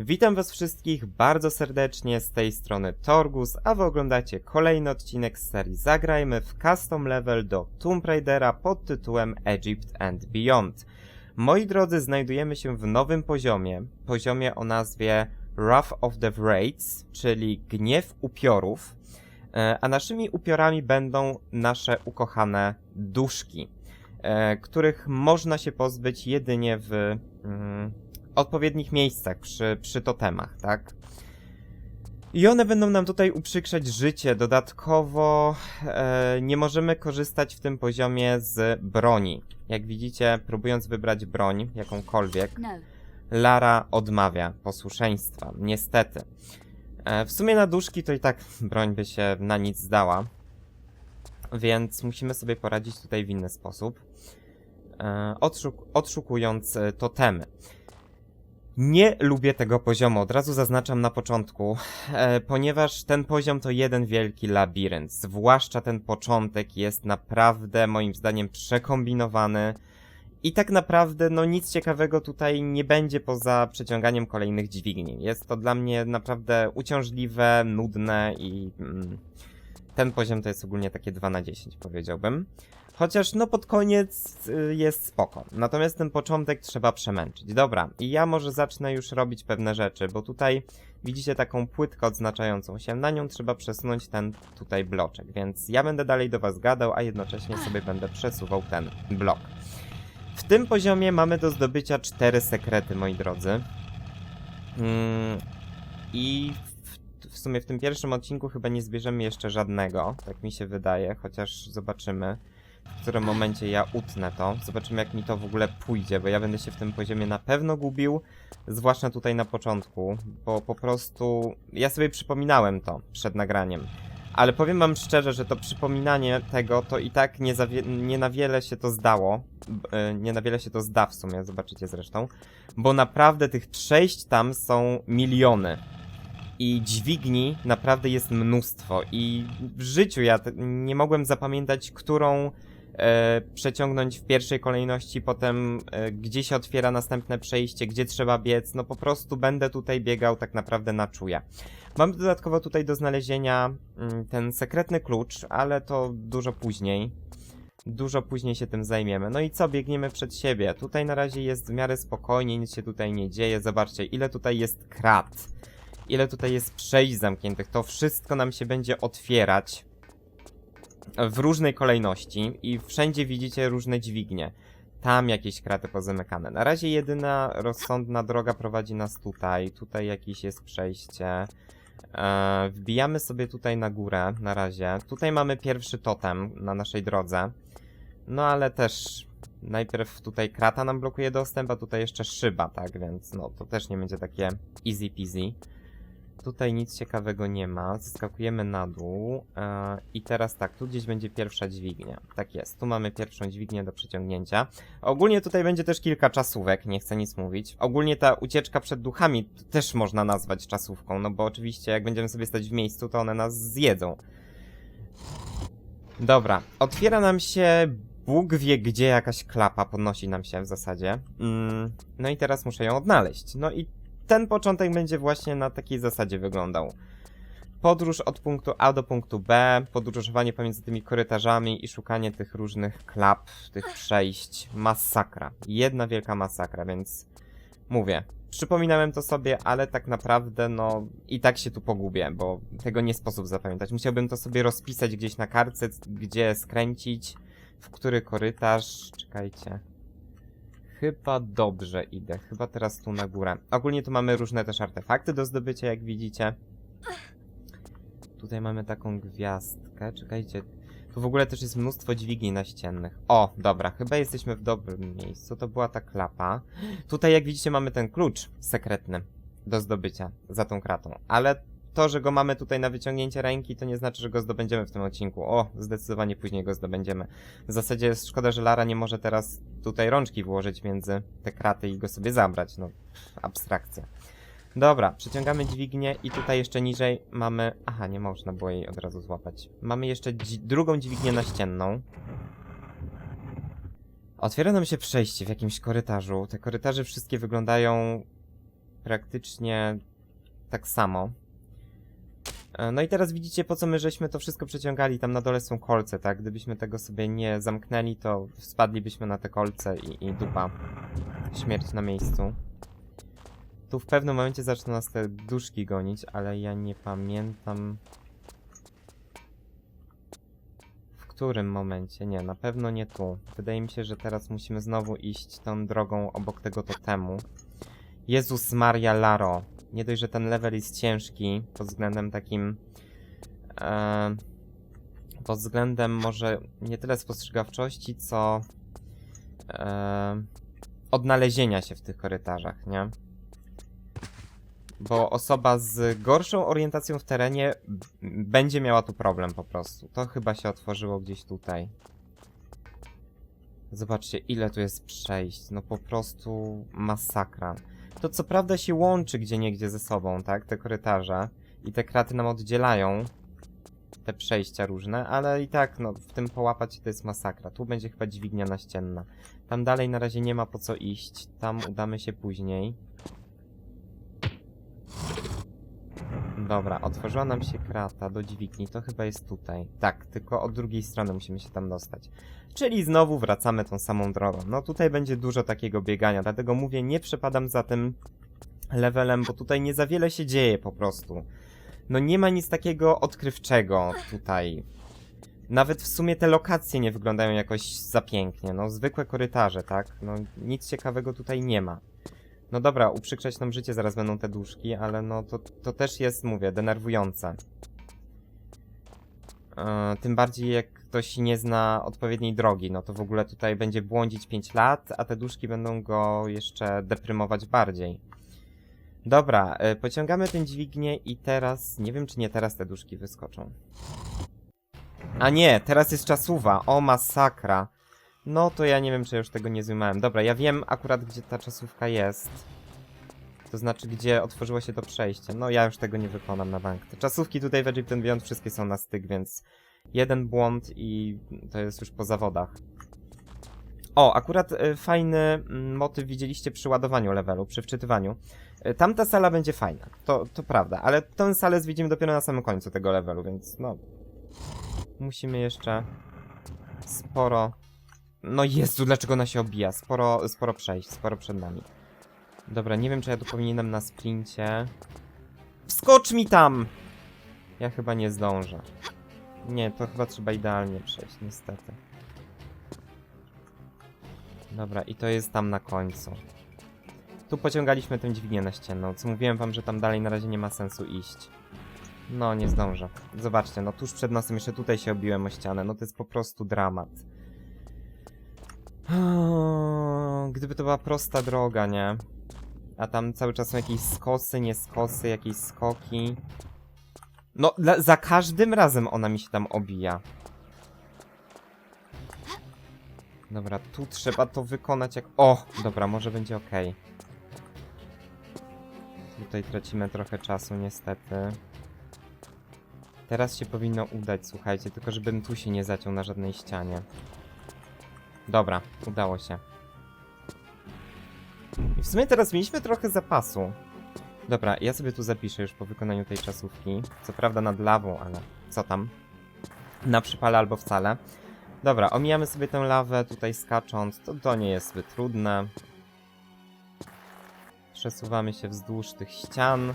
Witam was wszystkich bardzo serdecznie z tej strony Torgus, a wy oglądacie kolejny odcinek z serii Zagrajmy w Custom Level do Tomb Raidera pod tytułem Egypt and Beyond. Moi drodzy, znajdujemy się w nowym poziomie, poziomie o nazwie Wrath of the Wraiths, czyli Gniew Upiorów, e, a naszymi upiorami będą nasze ukochane duszki, e, których można się pozbyć jedynie w mm, odpowiednich miejscach, przy, przy totemach, tak? I one będą nam tutaj uprzykrzać życie. Dodatkowo e, nie możemy korzystać w tym poziomie z broni. Jak widzicie, próbując wybrać broń, jakąkolwiek, No. Lara odmawia posłuszeństwa. Niestety. E, w sumie na duszki to i tak broń by się na nic zdała. Więc musimy sobie poradzić tutaj w inny sposób. E, odszuk odszukując e, totemy. Nie lubię tego poziomu, od razu zaznaczam na początku, e, ponieważ ten poziom to jeden wielki labirynt. Zwłaszcza ten początek jest naprawdę, moim zdaniem, przekombinowany. I tak naprawdę, no nic ciekawego tutaj nie będzie poza przeciąganiem kolejnych dźwigni. Jest to dla mnie naprawdę uciążliwe, nudne i mm, ten poziom to jest ogólnie takie 2 na 10, powiedziałbym. Chociaż no pod koniec y, jest spoko. Natomiast ten początek trzeba przemęczyć. Dobra, i ja może zacznę już robić pewne rzeczy, bo tutaj widzicie taką płytkę odznaczającą się. Na nią trzeba przesunąć ten tutaj bloczek, więc ja będę dalej do was gadał, a jednocześnie sobie będę przesuwał ten blok. W tym poziomie mamy do zdobycia cztery sekrety, moi drodzy. Mm, I w, w sumie w tym pierwszym odcinku chyba nie zbierzemy jeszcze żadnego, tak mi się wydaje, chociaż zobaczymy w którym momencie ja utnę to. Zobaczymy jak mi to w ogóle pójdzie, bo ja będę się w tym poziomie na pewno gubił, zwłaszcza tutaj na początku, bo po prostu ja sobie przypominałem to przed nagraniem. Ale powiem wam szczerze, że to przypominanie tego to i tak nie, nie na wiele się to zdało. y, Nie na wiele się to zda w sumie, zobaczycie zresztą. Bo naprawdę tych przejść tam są miliony. I dźwigni naprawdę jest mnóstwo. I w życiu ja nie mogłem zapamiętać, którą e, przeciągnąć w pierwszej kolejności, potem e, gdzie się otwiera następne przejście, gdzie trzeba biec. No po prostu będę tutaj biegał tak naprawdę na czuja. Mam dodatkowo tutaj do znalezienia mm, ten sekretny klucz, ale to dużo później. Dużo później się tym zajmiemy. No i co, biegniemy przed siebie. Tutaj na razie jest w miarę spokojnie, nic się tutaj nie dzieje. Zobaczcie, ile tutaj jest krat. Ile tutaj jest przejść zamkniętych. To wszystko nam się będzie otwierać w różnej kolejności i wszędzie widzicie różne dźwignie. Tam jakieś kraty pozamykane. Na razie jedyna rozsądna droga prowadzi nas tutaj. Tutaj jakieś jest przejście. E, wbijamy sobie tutaj na górę na razie. Tutaj mamy pierwszy totem na naszej drodze. No ale też najpierw tutaj krata nam blokuje dostęp, a tutaj jeszcze szyba, tak? Więc no to też nie będzie takie easy peasy. Tutaj nic ciekawego nie ma. Zeskakujemy na dół. e, I teraz tak, tu gdzieś będzie pierwsza dźwignia. Tak jest, tu mamy pierwszą dźwignię do przeciągnięcia. Ogólnie tutaj będzie też kilka czasówek, nie chcę nic mówić. Ogólnie ta ucieczka przed duchami też można nazwać czasówką, no bo oczywiście jak będziemy sobie stać w miejscu, to one nas zjedzą. Dobra, otwiera nam się Bóg wie gdzie jakaś klapa podnosi nam się w zasadzie. Mm, no i teraz muszę ją odnaleźć. No i ten początek będzie właśnie na takiej zasadzie wyglądał. Podróż od punktu A do punktu B, podróżowanie pomiędzy tymi korytarzami i szukanie tych różnych klap, tych przejść. Masakra. Jedna wielka masakra, więc mówię. Przypominałem to sobie, ale tak naprawdę, no i tak się tu pogubię, bo tego nie sposób zapamiętać. Musiałbym to sobie rozpisać gdzieś na kartce, gdzie skręcić, w który korytarz. Czekajcie. Chyba dobrze idę. Chyba teraz tu na górę. Ogólnie tu mamy różne też artefakty do zdobycia, jak widzicie. Tutaj mamy taką gwiazdkę. Czekajcie. Tu w ogóle też jest mnóstwo dźwigni naściennych. O, dobra, chyba jesteśmy w dobrym miejscu. To była ta klapa. Tutaj, jak widzicie, mamy ten klucz sekretny do zdobycia za tą kratą. Ale to, że go mamy tutaj na wyciągnięcie ręki, to nie znaczy, że go zdobędziemy w tym odcinku. O, zdecydowanie później go zdobędziemy. W zasadzie jest szkoda, że Lara nie może teraz tutaj rączki włożyć między te kraty i go sobie zabrać. No, abstrakcja. Dobra, przeciągamy dźwignię i tutaj jeszcze niżej mamy... Aha, nie można było jej od razu złapać. Mamy jeszcze dzi drugą dźwignię naścienną. Otwiera nam się przejście w jakimś korytarzu. Te korytarze wszystkie wyglądają praktycznie tak samo. E, No i teraz widzicie, po co my żeśmy to wszystko przeciągali. Tam na dole są kolce, tak? Gdybyśmy tego sobie nie zamknęli, to spadlibyśmy na te kolce i, i dupa. Śmierć na miejscu. Tu w pewnym momencie zaczną nas te duszki gonić, ale ja nie pamiętam... W którym momencie? Nie, na pewno nie tu. Wydaje mi się, że teraz musimy znowu iść tą drogą obok tego totemu. Jezus Maria Laro. Nie dość, że ten level jest ciężki pod względem takim. E, pod względem może nie tyle spostrzegawczości, co e, odnalezienia się w tych korytarzach, nie? Bo osoba z gorszą orientacją w terenie będzie miała tu problem po prostu. To chyba się otworzyło gdzieś tutaj. Zobaczcie, ile tu jest przejść. No po prostu masakra. To co prawda się łączy gdzie niegdzie ze sobą, tak? Te korytarze. I te kraty nam oddzielają. Te przejścia różne, ale i tak, no, w tym połapać to jest masakra. Tu będzie chyba dźwignia naścienna. Tam dalej na razie nie ma po co iść. Tam udamy się później. Dobra, otworzyła nam się krata do dźwigni. To chyba jest tutaj. Tak, tylko od drugiej strony musimy się tam dostać. Czyli znowu wracamy tą samą drogą. No tutaj będzie dużo takiego biegania, dlatego mówię, nie przepadam za tym levelem, bo tutaj nie za wiele się dzieje po prostu. No nie ma nic takiego odkrywczego tutaj. Nawet w sumie te lokacje nie wyglądają jakoś za pięknie. No zwykłe korytarze, tak? No nic ciekawego tutaj nie ma. No dobra, uprzykrzać nam życie zaraz będą te duszki, ale no to, to też jest, mówię, denerwujące. E, tym bardziej jak ktoś nie zna odpowiedniej drogi, no to w ogóle tutaj będzie błądzić 5 lat, a te duszki będą go jeszcze deprymować bardziej. Dobra, e, pociągamy tę dźwignię i teraz, nie wiem czy nie teraz te duszki wyskoczą. A nie, teraz jest czasuwa, o masakra. No to ja nie wiem czy ja już tego nie złamałem. Dobra, ja wiem akurat gdzie ta czasówka jest. To znaczy, gdzie otworzyło się to przejście. No, ja już tego nie wykonam na bank. Te czasówki tutaj w Egypt and Beyond wszystkie są na styk, więc jeden błąd i to jest już po zawodach. O, akurat y, fajny mm, motyw widzieliście przy ładowaniu levelu, przy wczytywaniu. Y, Tamta sala będzie fajna, to, to prawda, ale tę salę zwiedzimy dopiero na samym końcu tego levelu, więc no... Musimy jeszcze sporo... No Jezu, dlaczego ona się obija? Sporo, sporo przejść, sporo przed nami. Dobra, nie wiem, czy ja tu powinienem na sprincie. Wskocz mi tam! Ja chyba nie zdążę. Nie, to chyba trzeba idealnie przejść, niestety. Dobra, i to jest tam na końcu. Tu pociągaliśmy tę dźwignię naścienną, co mówiłem wam, że tam dalej na razie nie ma sensu iść. No, nie zdążę. Zobaczcie, no tuż przed nosem jeszcze tutaj się obiłem o ścianę, no to jest po prostu dramat. Gdyby to była prosta droga, nie? A tam cały czas są jakieś skosy, nie skosy, jakieś skoki. No, za każdym razem ona mi się tam obija. Dobra, tu trzeba to wykonać jak... O! Dobra, może będzie ok. Tutaj tracimy trochę czasu, niestety. Teraz się powinno udać, słuchajcie, tylko żebym tu się nie zaciął na żadnej ścianie. Dobra, udało się. I w sumie teraz mieliśmy trochę zapasu. Dobra, ja sobie tu zapiszę już po wykonaniu tej czasówki. Co prawda nad lawą, ale co tam? Na przypale albo wcale. Dobra, omijamy sobie tę lawę tutaj skacząc. To, to nie jest zbyt trudne. Przesuwamy się wzdłuż tych ścian.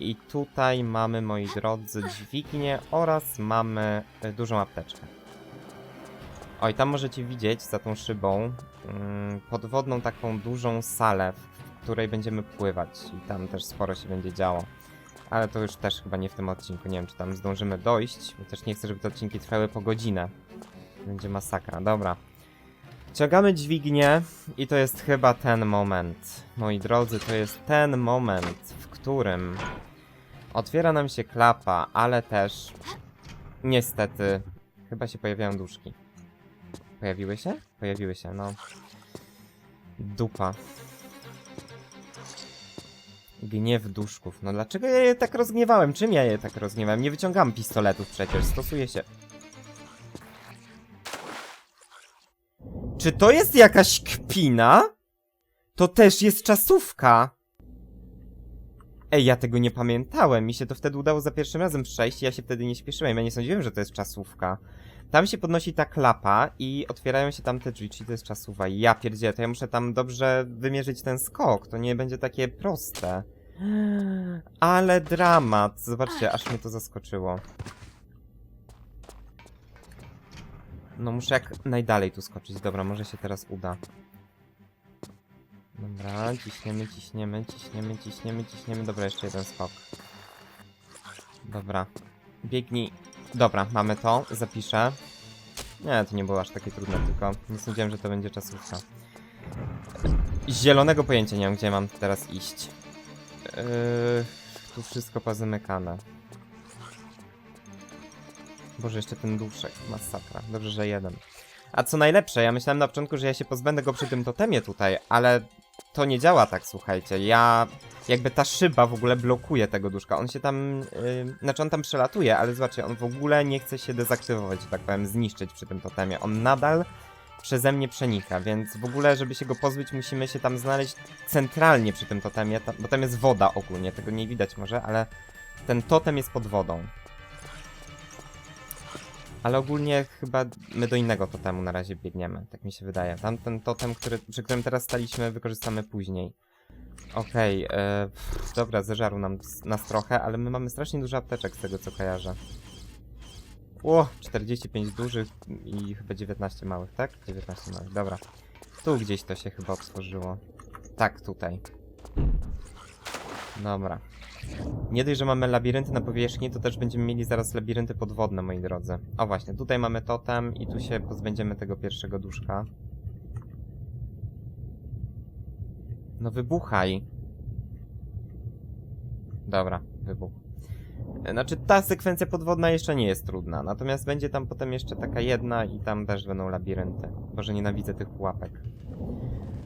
I tutaj mamy, moi drodzy, dźwignię oraz mamy y, dużą apteczkę. Oj, tam możecie widzieć za tą szybą mm, podwodną taką dużą salę, w której będziemy pływać i tam też sporo się będzie działo. Ale to już też chyba nie w tym odcinku, nie wiem czy tam zdążymy dojść, też nie chcę, żeby te odcinki trwały po godzinę. Będzie masakra, dobra. Ciągamy dźwignię i to jest chyba ten moment. Moi drodzy, to jest ten moment, w którym otwiera nam się klapa, ale też niestety chyba się pojawiają duszki. Pojawiły się? Pojawiły się, no. Dupa. Gniew duszków. No dlaczego ja je tak rozgniewałem? Czym ja je tak rozgniewałem? Nie wyciągam pistoletów przecież, stosuję się. Czy to jest jakaś kpina? To też jest czasówka. Ej, ja tego nie pamiętałem. Mi się to wtedy udało za pierwszym razem przejść i ja się wtedy nie śpieszyłem. Ja nie sądziłem, że to jest czasówka. Tam się podnosi ta klapa i otwierają się tam te drzwi, czyli to jest czasówa. Ja pierdzielę, to ja muszę tam dobrze wymierzyć ten skok. To nie będzie takie proste. Ale dramat. Zobaczcie, aż mnie to zaskoczyło. No muszę jak najdalej tu skoczyć. Dobra, może się teraz uda. Dobra, ciśniemy, ciśniemy, ciśniemy, ciśniemy, ciśniemy. Dobra, jeszcze jeden skok. Dobra. Biegnij. Dobra, mamy to. Zapiszę. Nie, to nie było aż takie trudne, tylko nie sądziłem, że to będzie czasówka. Zielonego pojęcia nie mam, gdzie mam teraz iść. Yy, tu wszystko pozamykane. Boże, jeszcze ten duszek. Masakra. Dobrze, że jeden. A co najlepsze, ja myślałem na początku, że ja się pozbędę go przy tym totemie tutaj, ale to nie działa tak, słuchajcie. Ja... Jakby ta szyba w ogóle blokuje tego duszka. On się tam... Yy, znaczy on tam przelatuje, ale zobaczcie, on w ogóle nie chce się dezaktywować, że tak powiem, zniszczyć przy tym totemie. On nadal przeze mnie przenika, więc w ogóle, żeby się go pozbyć, musimy się tam znaleźć centralnie przy tym totemie, ta, bo tam jest woda ogólnie, tego nie widać może, ale ten totem jest pod wodą. Ale ogólnie chyba my do innego totemu na razie biegniemy, tak mi się wydaje. Tamten totem, który, przy którym teraz staliśmy, wykorzystamy później. Okej, e, pff, dobra, zeżarł nam, nas trochę, ale my mamy strasznie dużo apteczek z tego co kojarzę. O, 45 dużych i chyba 19 małych, tak? 19 małych, dobra. Tu gdzieś to się chyba otworzyło. Tak, tutaj. Dobra. Nie dość, że mamy labirynty na powierzchni, to też będziemy mieli zaraz labirynty podwodne, moi drodzy. O właśnie, tutaj mamy totem i tu się pozbędziemy tego pierwszego duszka. No wybuchaj. Dobra, wybuch. Znaczy ta sekwencja podwodna jeszcze nie jest trudna, natomiast będzie tam potem jeszcze taka jedna i tam też będą labirynty. Boże, nienawidzę tych pułapek.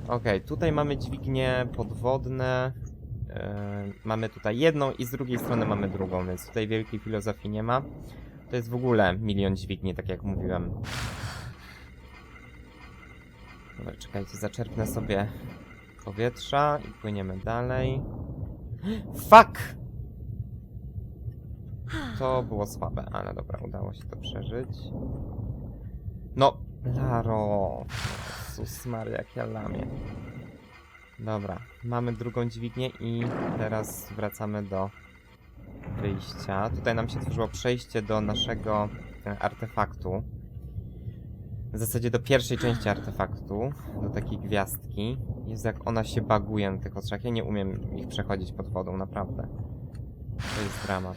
Okej, tutaj mamy dźwignie podwodne. Yy, mamy tutaj jedną i z drugiej strony mamy drugą, więc tutaj wielkiej filozofii nie ma. To jest w ogóle milion dźwigni, tak jak mówiłem. Dobra, czekajcie, zaczerpnę sobie powietrza i płyniemy dalej. Fuck! To było słabe, ale dobra, udało się to przeżyć. No, Laro. Jezus Maria, jak ja lamię. Dobra, mamy drugą dźwignię i teraz wracamy do wyjścia. Tutaj nam się otworzyło przejście do naszego e, artefaktu. W zasadzie do pierwszej części artefaktu, do takiej gwiazdki. Jest jak ona się baguje na tych oczach. Ja nie umiem ich przechodzić pod wodą, naprawdę. To jest dramat.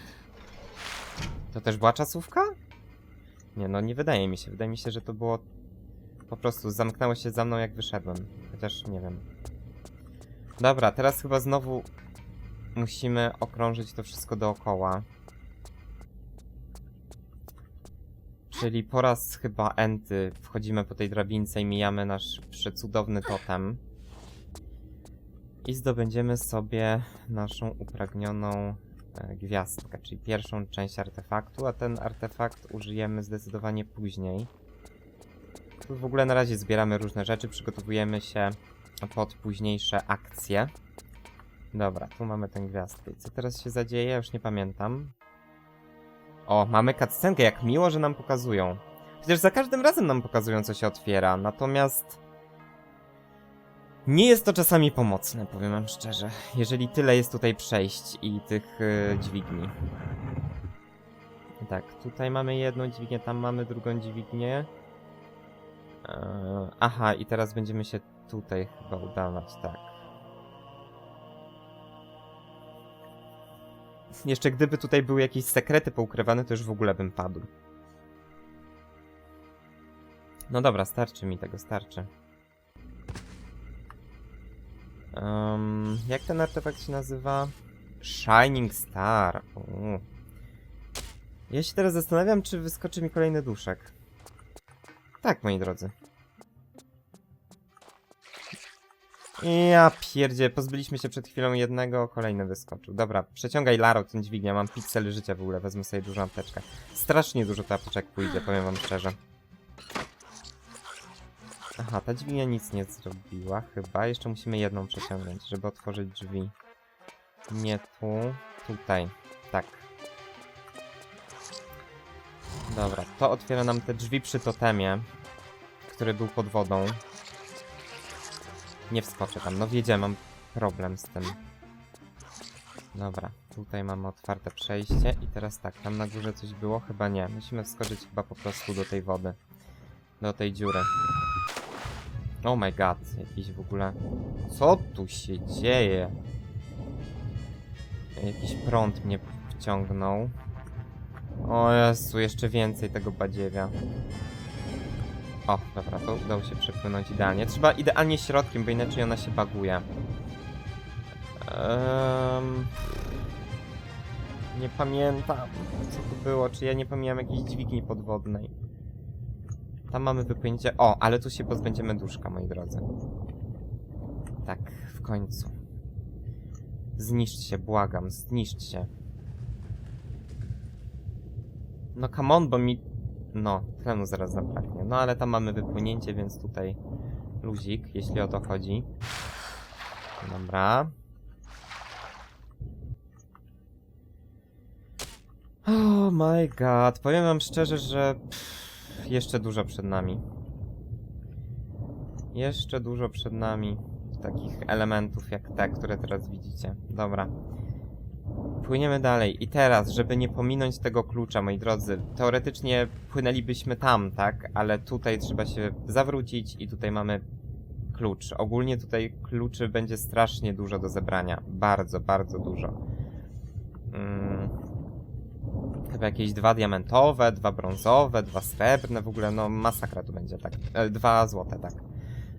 To też była czasówka? Nie, no nie wydaje mi się. Wydaje mi się, że to było... Po prostu zamknęło się za mną jak wyszedłem. Chociaż nie wiem. Dobra, teraz chyba znowu musimy okrążyć to wszystko dookoła. Czyli po raz chyba enty wchodzimy po tej drabince i mijamy nasz przecudowny totem. I zdobędziemy sobie naszą upragnioną e, gwiazdkę, czyli pierwszą część artefaktu, a ten artefakt użyjemy zdecydowanie później. Tu w ogóle na razie zbieramy różne rzeczy, przygotowujemy się pod późniejsze akcje. Dobra, tu mamy tę gwiazdkę. I co teraz się zadzieje? Już nie pamiętam. O, mamy cutscenkę, jak miło, że nam pokazują. Chociaż za każdym razem nam pokazują, co się otwiera, natomiast... Nie jest to czasami pomocne, powiem wam szczerze. Jeżeli tyle jest tutaj przejść i tych yy, dźwigni. Tak, tutaj mamy jedną dźwignię, tam mamy drugą dźwignię. Eee, aha, i teraz będziemy się tutaj chyba udawać, tak. Jeszcze gdyby tutaj były jakieś sekrety poukrywane, to już w ogóle bym padł. No dobra, starczy mi tego, starczy. Um, jak ten artefakt się nazywa? Shining Star. Uuu. Ja się teraz zastanawiam, czy wyskoczy mi kolejny duszek. Tak, moi drodzy. Ja pierdzie, pozbyliśmy się przed chwilą jednego, kolejny wyskoczył. Dobra, przeciągaj Laro ten dźwignia, mam piksel życia w ogóle, wezmę sobie dużą apteczkę. Strasznie dużo ta apteczek pójdzie, powiem wam szczerze. Aha, ta dźwignia nic nie zrobiła chyba, jeszcze musimy jedną przeciągnąć, żeby otworzyć drzwi. Nie tu, tutaj. Tak. Dobra, to otwiera nam te drzwi przy totemie, który był pod wodą. Nie wskoczę tam, no wiedziałem, mam problem z tym. Dobra, tutaj mamy otwarte przejście i teraz tak, tam na górze coś było? Chyba nie. Musimy wskoczyć chyba po prostu do tej wody. Do tej dziury. Oh my god, jakiś w ogóle... Co tu się dzieje? Jakiś prąd mnie wciągnął. O Jezu, jeszcze więcej tego badziewia. O, dobra, to udało się przepłynąć idealnie. Trzeba idealnie środkiem, bo inaczej ona się baguje. Ehm... Nie pamiętam, co tu było. Czy ja nie pamiętam jakiejś dźwigni podwodnej. Tam mamy wypłynięcie. O, ale tu się pozbędziemy duszka, moi drodzy. Tak, w końcu. Zniszcz się, błagam, zniszcz się. No come on, bo mi... No, tlenu zaraz zabraknie. No ale tam mamy wypłynięcie, więc tutaj luzik, jeśli o to chodzi. Dobra. Oh my god, powiem wam szczerze, że pff, jeszcze dużo przed nami. Jeszcze dużo przed nami takich elementów jak te, które teraz widzicie. Dobra. Płyniemy dalej. I teraz, żeby nie pominąć tego klucza, moi drodzy, teoretycznie płynęlibyśmy tam, tak? Ale tutaj trzeba się zawrócić i tutaj mamy klucz. Ogólnie tutaj kluczy będzie strasznie dużo do zebrania. Bardzo, bardzo dużo. Mm. Chyba jakieś dwa diamentowe, dwa brązowe, dwa srebrne, w ogóle no masakra tu będzie, tak. E, dwa złote, tak.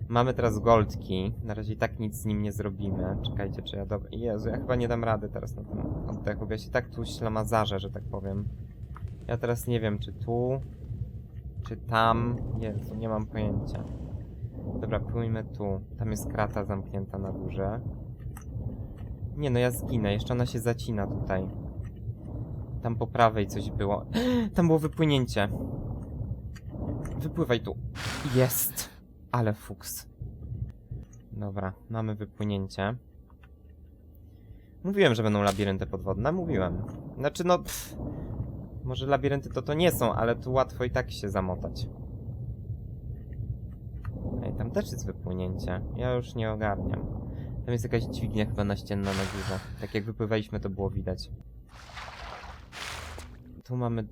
Mamy teraz goldki, na razie i tak nic z nim nie zrobimy. Czekajcie, czy ja do... Jezu, ja chyba nie dam rady teraz na tym oddechu, ja się tak tu ślamazarzę, że tak powiem. Ja teraz nie wiem, czy tu, czy tam. Jezu, nie mam pojęcia. Dobra, płyjmy tu. Tam jest krata zamknięta na górze. Nie no, ja zginę, jeszcze ona się zacina tutaj. Tam po prawej coś było. Tam było wypłynięcie. Wypływaj tu. Jest. Ale fuks. Dobra, mamy wypłynięcie. Mówiłem, że będą labirynty podwodne. Mówiłem. Znaczy, no... Pff, może labirynty to to nie są, ale tu łatwo i tak się zamotać. Ej, tam też jest wypłynięcie. Ja już nie ogarniam. Tam jest jakaś dźwignia chyba naścienna na górze. Tak jak wypływaliśmy, to było widać. Tu mamy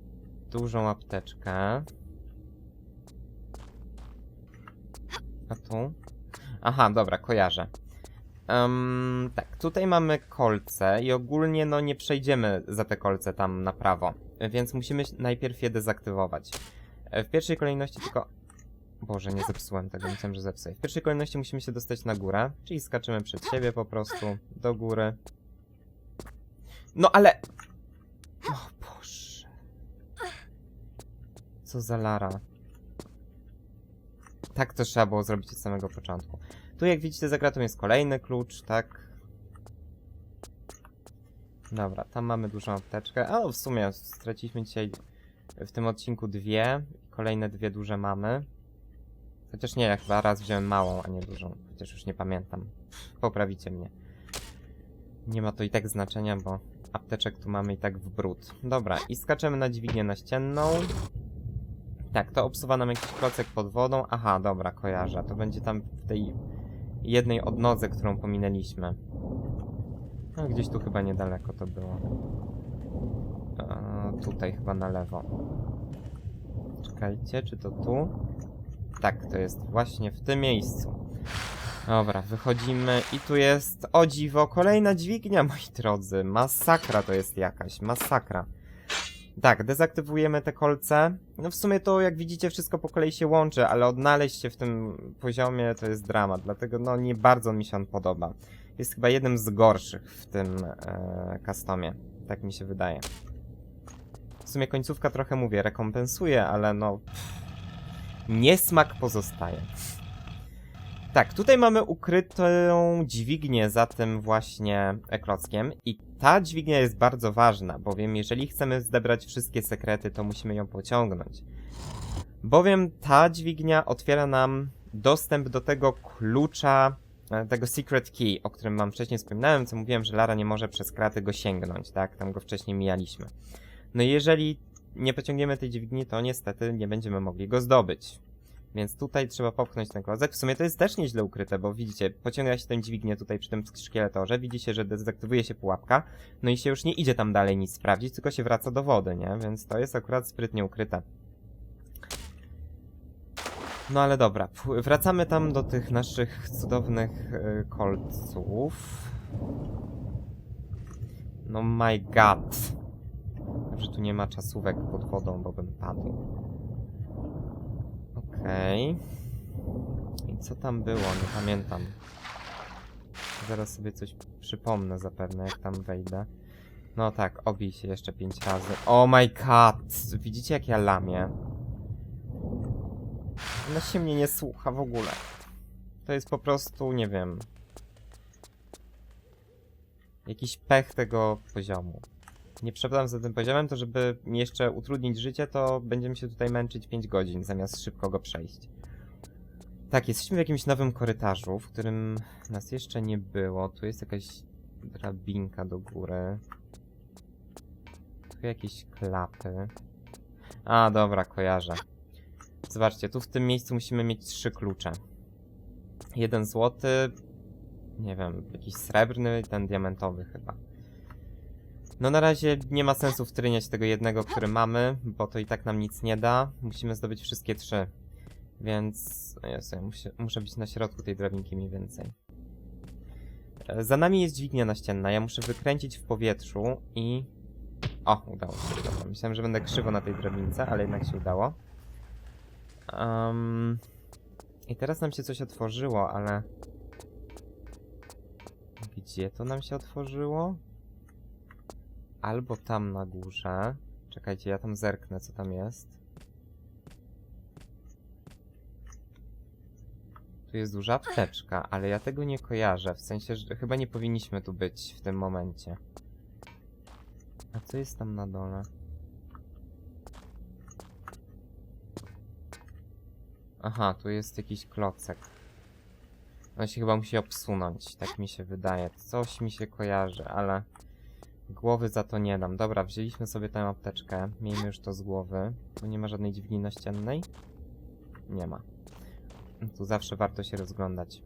dużą apteczkę. A tu? Aha, dobra, kojarzę. Em, tak, tutaj mamy kolce i ogólnie no nie przejdziemy za te kolce tam na prawo, więc musimy najpierw je dezaktywować. E, W pierwszej kolejności tylko... Boże, nie zepsułem tego, myślałem, że zepsuję. W pierwszej kolejności musimy się dostać na górę, czyli skaczymy przed siebie po prostu, do góry. No ale... O Boże. Co za lara. Tak to trzeba było zrobić od samego początku. Tu jak widzicie za gratą jest kolejny klucz, tak? Dobra, tam mamy dużą apteczkę. A, w sumie straciliśmy dzisiaj w tym odcinku dwie. Kolejne dwie duże mamy. Chociaż nie, ja chyba raz wziąłem małą, a nie dużą. Chociaż już nie pamiętam. Poprawicie mnie. Nie ma to i tak znaczenia, bo apteczek tu mamy i tak w brud. Dobra, i skaczemy na dźwignię naścienną. Tak, to obsuwa nam jakiś klocek pod wodą. Aha, dobra, kojarzę. To będzie tam w tej jednej odnodze, którą pominęliśmy. No, gdzieś tu chyba niedaleko to było. E, tutaj chyba na lewo. Czekajcie, czy to tu? Tak, to jest właśnie w tym miejscu. Dobra, wychodzimy i tu jest, o dziwo, kolejna dźwignia, moi drodzy. Masakra to jest jakaś, masakra. Tak, dezaktywujemy te kolce. No w sumie to, jak widzicie, wszystko po kolei się łączy, ale odnaleźć się w tym poziomie to jest dramat, dlatego no nie bardzo mi się on podoba. Jest chyba jednym z gorszych w tym e, customie, tak mi się wydaje. W sumie końcówka trochę, mówię, rekompensuje, ale no... Niesmak pozostaje. Tak, tutaj mamy ukrytą dźwignię za tym właśnie klockiem i ta dźwignia jest bardzo ważna, bowiem jeżeli chcemy zebrać wszystkie sekrety, to musimy ją pociągnąć. Bowiem ta dźwignia otwiera nam dostęp do tego klucza e, tego secret key, o którym wam wcześniej wspominałem, co mówiłem, że Lara nie może przez kraty go sięgnąć, tak? Tam go wcześniej mijaliśmy. No i jeżeli nie pociągniemy tej dźwigni, to niestety nie będziemy mogli go zdobyć. Więc tutaj trzeba popchnąć ten klocek. W sumie to jest też nieźle ukryte, bo widzicie, pociąga się tę dźwignię tutaj przy tym szkieletorze, widzicie, że dezaktywuje się pułapka, no i się już nie idzie tam dalej nic sprawdzić, tylko się wraca do wody, nie? Więc to jest akurat sprytnie ukryte. No ale dobra, wracamy tam do tych naszych cudownych y, kolców. No my god. Że tu nie ma czasówek pod wodą, bo bym padł. Okej. I co tam było? Nie pamiętam. Zaraz sobie coś przypomnę zapewne, jak tam wejdę. No tak, obij się jeszcze pięć razy. Oh my god! Widzicie jak ja lamię? Ona się mnie nie słucha w ogóle. To jest po prostu, nie wiem. Jakiś pech tego poziomu. Nie przepadam za tym poziomem, to żeby mi jeszcze utrudnić życie, to będziemy się tutaj męczyć 5 godzin, zamiast szybko go przejść. Tak, jesteśmy w jakimś nowym korytarzu, w którym nas jeszcze nie było. Tu jest jakaś drabinka do góry. Tu jakieś klapy. A, dobra, kojarzę. Zobaczcie, tu w tym miejscu musimy mieć trzy klucze. Jeden złoty, nie wiem, jakiś srebrny ten diamentowy chyba. No na razie nie ma sensu wtryniać tego jednego, który mamy, bo to i tak nam nic nie da. Musimy zdobyć wszystkie trzy. Więc... O Jezu, ja muszę, muszę być na środku tej drabinki mniej więcej. E, Za nami jest dźwignia naścienna. Ja muszę wykręcić w powietrzu i... O, udało się. Dobra. Myślałem, że będę krzywo na tej drabince, ale jednak się udało. Um, I teraz nam się coś otworzyło, ale... Gdzie to nam się otworzyło? Albo tam na górze. Czekajcie, ja tam zerknę, co tam jest. Tu jest duża apteczka, ale ja tego nie kojarzę. W sensie, że chyba nie powinniśmy tu być w tym momencie. A co jest tam na dole? Aha, tu jest jakiś klocek. On się chyba musi obsunąć, tak mi się wydaje. Coś mi się kojarzy, ale głowy za to nie dam. Dobra, wzięliśmy sobie tę apteczkę. Miejmy już to z głowy. Tu nie ma żadnej dźwigni naściennej? Nie ma. Tu zawsze warto się rozglądać.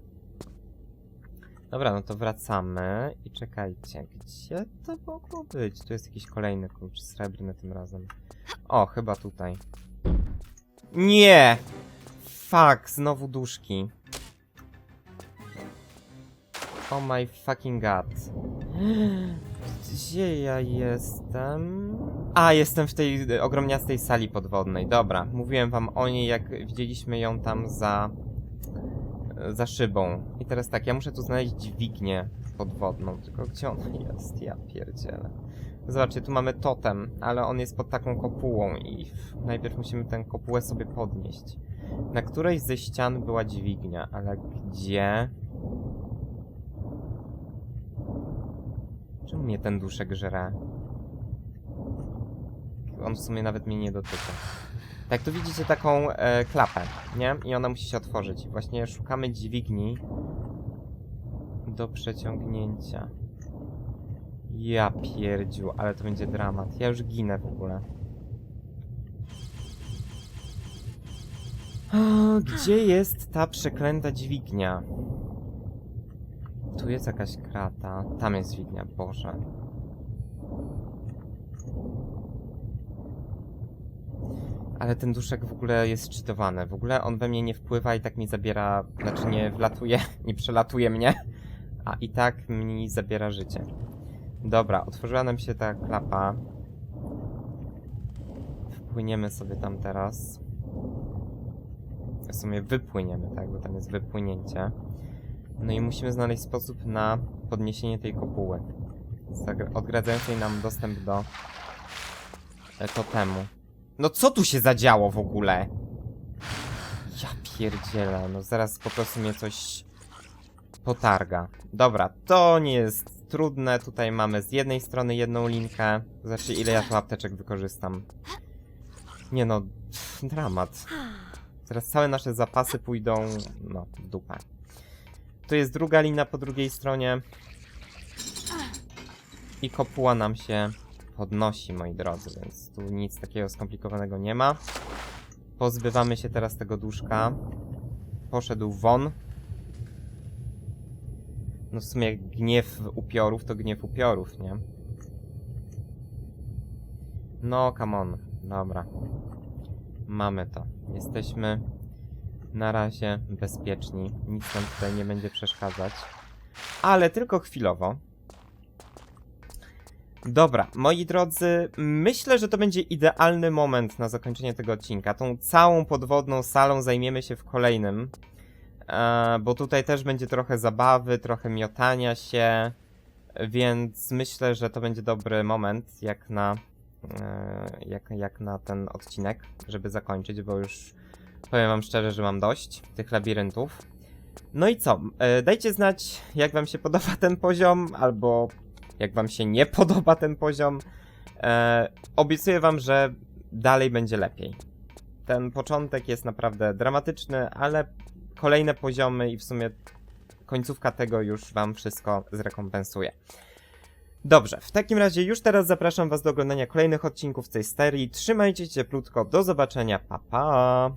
Dobra, no to wracamy i czekajcie, gdzie to mogło być? Tu jest jakiś kolejny klucz, srebrny tym razem. O, chyba tutaj. Nie! Fuck, znowu duszki. Oh my fucking god. Gdzie ja jestem? A, jestem w tej y, ogromniastej sali podwodnej. Dobra, mówiłem wam o niej, jak widzieliśmy ją tam za... za szybą. I teraz tak, ja muszę tu znaleźć dźwignię podwodną. Tylko gdzie ona jest? Ja pierdzielę. Zobaczcie, tu mamy totem, ale on jest pod taką kopułą i najpierw musimy tę kopułę sobie podnieść. Na którejś ze ścian była dźwignia, ale gdzie? Czemu mnie ten duszek żre? On w sumie nawet mnie nie dotyka. Tak, tu widzicie taką e, klapę, nie? I ona musi się otworzyć. Właśnie szukamy dźwigni do przeciągnięcia. Ja pierdziu, ale to będzie dramat. Ja już ginę w ogóle. Gdzie jest ta przeklęta dźwignia? Tu jest jakaś krata. Tam jest dźwignia, Boże. Ale ten duszek w ogóle jest cheatowany. W ogóle on we mnie nie wpływa i tak mi zabiera... Znaczy nie wlatuje, nie przelatuje mnie. A i tak mi zabiera życie. Dobra, otworzyła nam się ta klapa. Wpłyniemy sobie tam teraz. W sumie wypłyniemy, tak? Bo tam jest wypłynięcie. No i musimy znaleźć sposób na podniesienie tej kopuły. Zagr- Odgradzającej nam dostęp do e, totemu. No co tu się zadziało w ogóle? Ja pierdzielę, no zaraz po prostu mnie coś potarga. Dobra, to nie jest trudne. Tutaj mamy z jednej strony jedną linkę. Znaczy, ile ja tu apteczek wykorzystam. Nie no, pff, dramat. Teraz całe nasze zapasy pójdą, no, w dupę. Tu jest druga lina po drugiej stronie. I kopuła nam się podnosi, moi drodzy, więc tu nic takiego skomplikowanego nie ma. Pozbywamy się teraz tego duszka. Poszedł won. No w sumie gniew upiorów to gniew upiorów, nie? No, come on. Dobra. Mamy to. Jesteśmy na razie bezpieczni. Nic nam tutaj nie będzie przeszkadzać. Ale tylko chwilowo. Dobra, moi drodzy, myślę, że to będzie idealny moment na zakończenie tego odcinka. Tą całą podwodną salą zajmiemy się w kolejnym. E, bo tutaj też będzie trochę zabawy, trochę miotania się. Więc myślę, że to będzie dobry moment, jak na, e, jak, jak na ten odcinek, żeby zakończyć, bo już powiem wam szczerze, że mam dość tych labiryntów. No i co? E, dajcie znać, jak wam się podoba ten poziom, albo jak wam się nie podoba ten poziom. E, obiecuję wam, że dalej będzie lepiej. Ten początek jest naprawdę dramatyczny, ale kolejne poziomy i w sumie końcówka tego już wam wszystko zrekompensuje. Dobrze, w takim razie już teraz zapraszam was do oglądania kolejnych odcinków tej serii. Trzymajcie się cieplutko, do zobaczenia, pa pa!